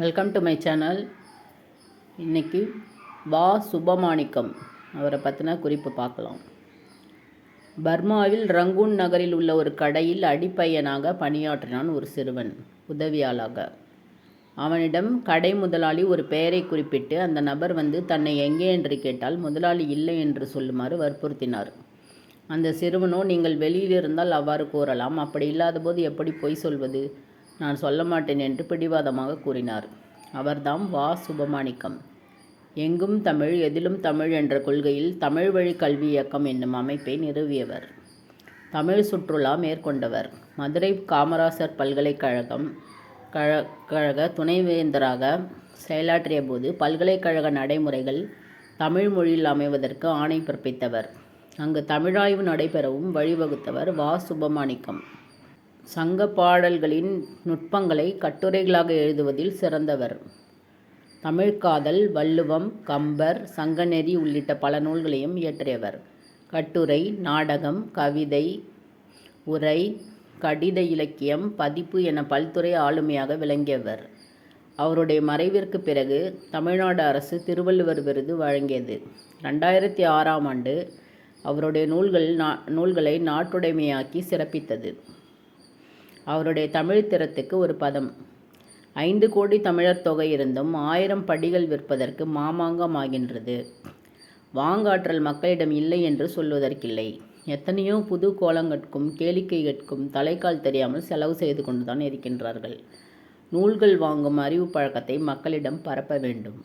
Welcome to my channel இன்றைக்கி வா சுபமாணிக்கம் அவரை பற்றின குறிப்பு பார்க்கலாம். பர்மாவில் ரங்கூன் நகரில் உள்ள ஒரு கடையில் அடிப்பையனாக பணியாற்றினான் ஒரு சிறுவன் உதவியாளாக அவனிடம் கடை முதலாளி ஒரு பெயரை குறிப்பிட்டு அந்த நபர் வந்து தன்னை எங்கே என்று கேட்டால் முதலாளி இல்லை என்று சொல்லுமாறு வற்புறுத்தினார். அந்த சிறுவனோ நீங்கள் வெளியில் இருந்தால் அவ்வாறு கூறலாம். அப்படி இல்லாத போது எப்படி பொய் சொல்வது? நான் சொல்ல மாட்டேன் என்று பிடிவாதமாக கூறினார். அவர்தாம் வா சுபமாணிக்கம். எங்கும் தமிழ் எதிலும் தமிழ் என்ற கொள்கையில் தமிழ் வழி கல்வி இயக்கம் என்னும் அமைப்பை நிறுவியவர். தமிழ் சுற்றுலா மேற்கொண்டவர். மதுரை காமராசர் பல்கலைக்கழகம் கழ கழக துணைவேந்தராக செயலாற்றிய போது பல்கலைக்கழக நடைமுறைகள் தமிழ் மொழியில் அமைவதற்கு ஆணை பிறப்பித்தவர். அங்கு தமிழாய்வு நடைபெறவும் வழிவகுத்தவர். வா சுபமாணிக்கம். சங்க பாடல்களின் நுட்பங்களை கட்டுரைகளாக எழுதுவதில் சிறந்தவர். தமிழ்காதல் வள்ளுவம் கம்பர் சங்கநெறி உள்ளிட்ட பல நூல்களையும் இயற்றியவர். கட்டுரை நாடகம் கவிதை உரை கடித இலக்கியம் பதிப்பு என பல்துறை ஆளுமையாக விளங்கியவர். அவருடைய மறைவிற்கு பிறகு தமிழ்நாடு அரசு திருவள்ளுவர் விருது வழங்கியது. ரெண்டாயிரத்தி ஆறாம் ஆண்டு அவருடைய நூல்கள் நா நூல்களை நாட்டுடைமையாக்கி சிறப்பித்தது. அவருடைய தமிழ் திறத்துக்கு ஒரு பதம். ஐந்து கோடி தமிழர் தொகை இருந்தும் ஆயிரம் படிகள் விற்பதற்கு மாமாங்கம் ஆகின்றது வாங்காற்றல் மக்களிடம் இல்லை என்று சொல்வதற்கில்லை எத்தனையோ புது கோலங்கட்கும் கேளிக்கைகட்கும் தலைக்கால் தெரியாமல் செலவு செய்து கொண்டுதான் இருக்கின்றார்கள். நூல்கள் வாங்கும் அறிவு பழக்கத்தை மக்களிடம் பரப்ப வேண்டும்.